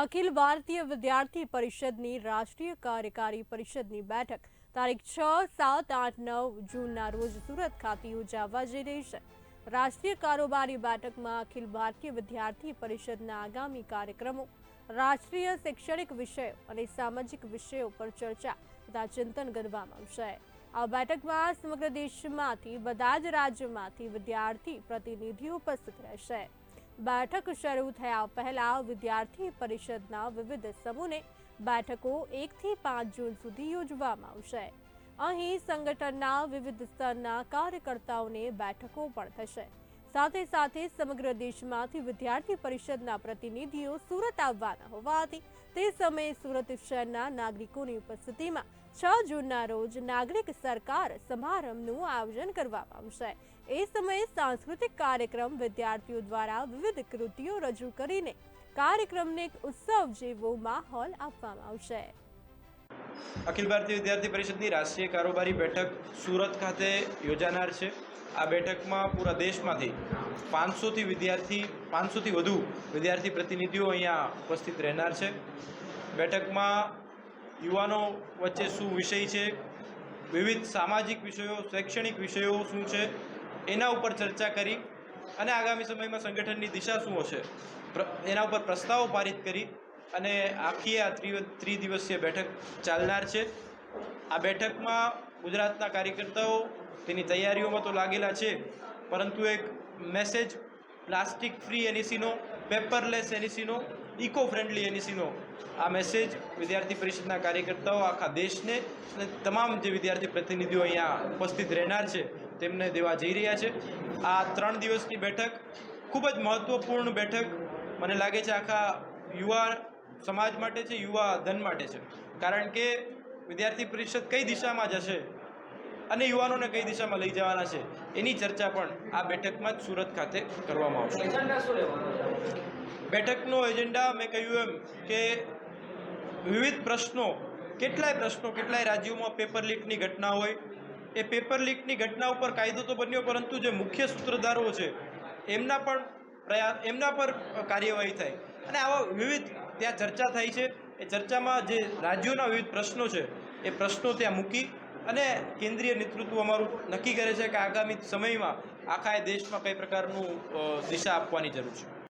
અખિલ ભારતીય વિદ્યાર્થી પરિષદની રાષ્ટ્રીય કાર્યકારી પરિષદની બેઠક તારીખ છ, સાત, આઠ, નવ જૂનના રોજ સુરત ખાતે યોજાવા જઈ રહી છે. રાષ્ટ્રીય કારોબારી બેઠકમાં અખિલ ભારતીય વિદ્યાર્થી પરિષદના આગામી કાર્યક્રમો, રાષ્ટ્રીય શૈક્ષણિક વિષયો અને સામાજિક વિષયો પર ચર્ચા તથા ચિંતન કરવામાં આવશે. આ બેઠકમાં સમગ્ર દેશમાંથી, બધા જ રાજ્યોમાંથી વિદ્યાર્થી પ્રતિનિધિઓ ઉપસ્થિત રહેશે. બેઠક શરૂ થયા પહેલા વિદ્યાર્થી પરિષદના વિવિધ સમૂહને બેઠકો એકથી પાંચ જૂન સુધી યોજવામાં આવશે. અહીં સંગઠનના વિવિધ સ્તરના કાર્યકર્તાઓને બેઠકો પણ થશે. સાથે સાથે સમગ્ર દેશમાંથી વિદ્યાર્થી પરિષદના પ્રતિનિધિઓ સુરત આવવાના હોવાથી તે સમયે સુરત શહેરના નાગરિકોની ઉપસ્થિતિમાં છ જૂનના રોજ નાગરિક સરકાર સમારંભનું આયોજન કરવામાં આવશે. એ સમયે સાંસ્કૃતિક કાર્યક્રમ વિદ્યાર્થીઓ દ્વારા વિવિધ કૃતિઓ રજૂ કરીને કાર્યક્રમને એક ઉત્સવ જેવો માહોલ આપવામાં આવશે. અખિલ ભારતીય વિદ્યાર્થી પરિષદની રાષ્ટ્રીય કારોબારી બેઠક સુરત ખાતે યોજાનાર છે. આ બેઠકમાં પૂરા દેશમાંથી પાંચસોથી વિદ્યાર્થી, પાંચસોથી વધુ વિદ્યાર્થી પ્રતિનિધિઓ અહીંયા ઉપસ્થિત રહેનાર છે. બેઠકમાં યુવાનો વચ્ચે શું વિષય છે? વિવિધ સામાજિક વિષયો, શૈક્ષણિક વિષયો શું છે? એના ઉપર ચર્ચા કરી અને આગામી સમયમાં સંગઠનની દિશા શું હશે? એના ઉપર પ્રસ્તાવો પારિત કરી અને આખી આ ત્રિ, ત્રિદિવસીય બેઠક ચાલનાર છે. આ બેઠકમાં ગુજરાતના કાર્યકર્તાઓ તેની તૈયારીઓમાં તો લાગેલા છે, પરંતુ એક મેસેજ, પ્લાસ્ટિક ફ્રી એનઈસીનો પેપરલેસ એનઈસીનો ઇકો ફ્રેન્ડલી એનઈસીનો આ મેસેજ વિદ્યાર્થી પરિષદના કાર્યકર્તાઓ, આખા દેશને અને તમામ જે વિદ્યાર્થી પ્રતિનિધિઓ અહીંયા ઉપસ્થિત રહેનાર છે, તેમને દેવા જઈ રહ્યા છે. આ ત્રણ દિવસની બેઠક ખૂબ જ મહત્ત્વપૂર્ણ બેઠક. મને લાગે છે આખા યુવા સમાજ માટે છે યુવા ધન માટે છે. કારણ કે વિદ્યાર્થી પરિષદ કઈ દિશામાં જશે અને યુવાનોને કઈ દિશામાં લઈ જવાના છે એની ચર્ચા પણ આ બેઠકમાં જ સુરત ખાતે કરવામાં આવશે. બેઠકનો એજન્ડા મેં કહ્યું એમ કે વિવિધ પ્રશ્નો કેટલાય પ્રશ્નો કેટલાય રાજ્યોમાં પેપર લીકની ઘટના હોય. એ પેપર લીકની ઘટના ઉપર કાયદો તો બન્યો પરંતુ જે મુખ્ય સૂત્રધારો છે એમના પણ પ્રયાસ એમના પર કાર્યવાહી થાય. અને આવા વિવિધ ત્યાં ચર્ચા થાય છે. એ ચર્ચામાં જે રાજ્યોના વિવિધ પ્રશ્નો છે, એ પ્રશ્નો ત્યાં મૂકી અને કેન્દ્રીય નેતૃત્વ અમારું નક્કી કરે છે કે આગામી સમયમાં આખા દેશમાં કઈ પ્રકારનું દિશા આપવાની જરૂર છે.